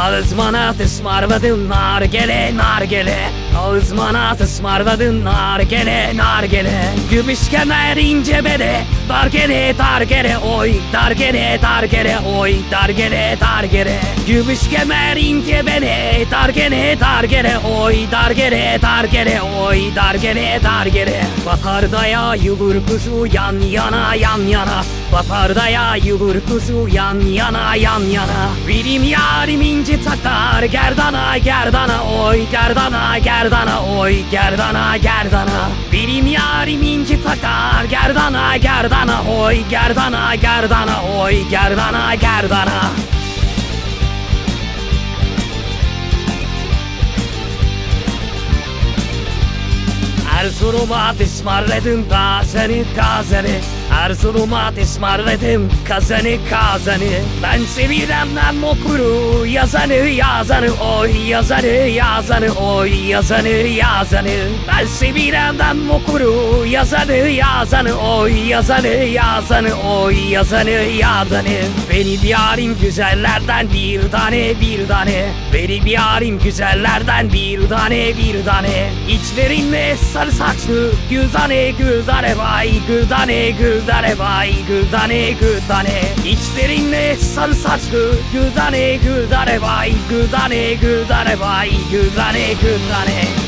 Ağzıma ısmarladın nargele nargele Ağzıma ısmarladın nargele nargele Gümüş kemer ince bele Dargele dargele oy. Dargele dargele oy. Dargele dargele. Gümüş kemer ince bele Dargele dargele oy. Dargele dargele oy. Dargele dargele. Batarda ya yılır kuzu yan yana yan yana Batarda ya yılır kuzu yan yana yan yana. Benim yarim ince takar Gerdana gerdana oy Gerdana gerdana oy Gerdana gerdana. Benim yarim ince takar Gerdana gerdana oy Gerdana gerdana oy Gerdana gerdana. Erzurum'a ısmarladım kazanı kazanı Erzurum'a ısmarladım kazanı kazanı. Ben seviremden okuru yazanı yazanı oy yazanı yazanı oy yazanı yazanı. Ben seviremden okuru yazanı yazanı oy yazanı yazanı oy yazanı yazanı. Benim yarim güzellerden bir tane bir tane. Benim yarim güzellerden bir tane bir tane. İçlerinde sarı saçlı güzane güzane vay güzane güzane vay güzane güzane İçlerinde sarı saçlı güzane güzane vay güzane güzane vay güzane güzane Gümüş kemer ince bene Dar gene dar gene oy dar gene dar gene oy dar gene